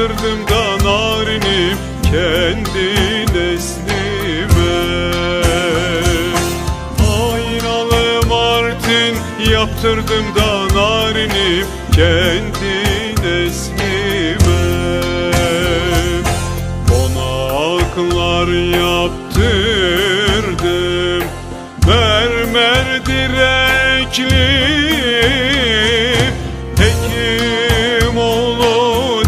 Batırdım da narini kendi neslime. Aynalı Martin yaptırdım da narini kendi neslime. Konaklar yaptım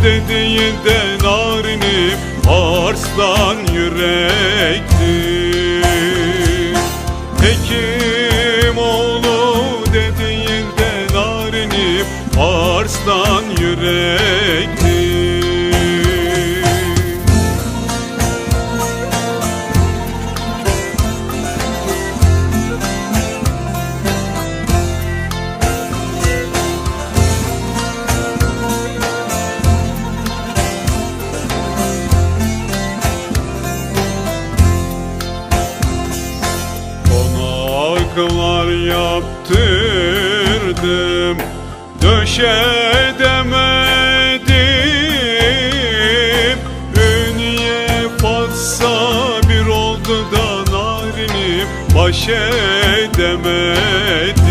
Hekimoğlu dediğinde narinim arslan yürekli Hekimoğlu dediğinde narinim arslan yürekli Konaklar yaptırdım. Döşedemedim Ünye fatsa bir oldu da narinim Baş edemedim